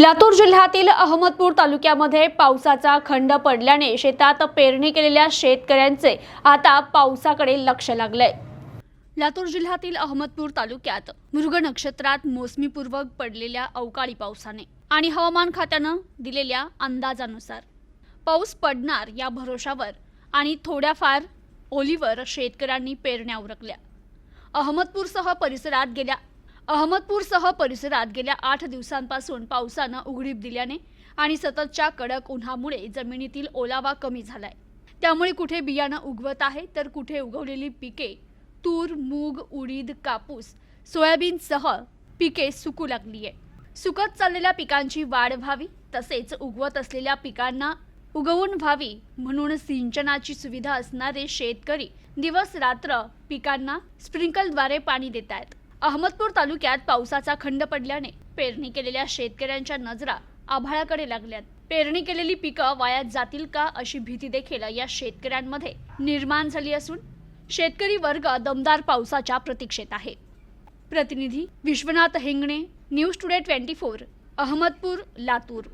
लातूर जिल्ह्यातील अहमदपूर तालुक्यामध्ये पावसाचा खंड पडल्याने शेतात पेरणी केलेल्या शेतकऱ्यांचे आता पावसाकडे लक्ष लागलंय. लातूर जिल्ह्यातील अहमदपूर तालुक्यात मृग नक्षत्रात मोसमीपूर्वक पडलेल्या अवकाळी पावसाने आणि हवामान खात्यानं दिलेल्या अंदाजानुसार पाऊस पडणार या भरोशावर आणि थोड्याफार ओलीवर शेतकऱ्यांनी पेरण्या उरकल्या. अहमदपूरसह परिसरात गेल्या अहमदपूरसह परिसरात गेल्या आठ दिवसांपासून पावसानं उघडीप दिल्याने आणि सततच्या कडक उन्हामुळे जमिनीतील ओलावा कमी झालाय. त्यामुळे कुठे बियाणं उगवत आहे तर कुठे उगवलेली पिके तूर मूग उडीद कापूस सोयाबीनसह पिके सुकू लागली आहे सुकत चाललेल्या पिकांची वाढ व्हावी तसेच उगवत असलेल्या पिकांना उगवून व्हावी म्हणून सिंचनाची सुविधा असणारे शेतकरी दिवस रात्र पिकांना स्प्रिंकलद्वारे पाणी देत आहेत अहमदपूर तालुक्यात पावसाचा खंड पडल्याने पेरणी केलेल्या शेतकऱ्यांच्या नजरा आभाळाकडे लागल्यात. पेरणी केलेली पिकं वायात जातील का अशी भीती देखील या शेतकऱ्यांमध्ये निर्माण झाली असून शेतकरी वर्ग दमदार पावसाच्या प्रतीक्षेत आहे. प्रतिनिधी Vishwanath Hengane news today twenty four Ahmadpur Latur.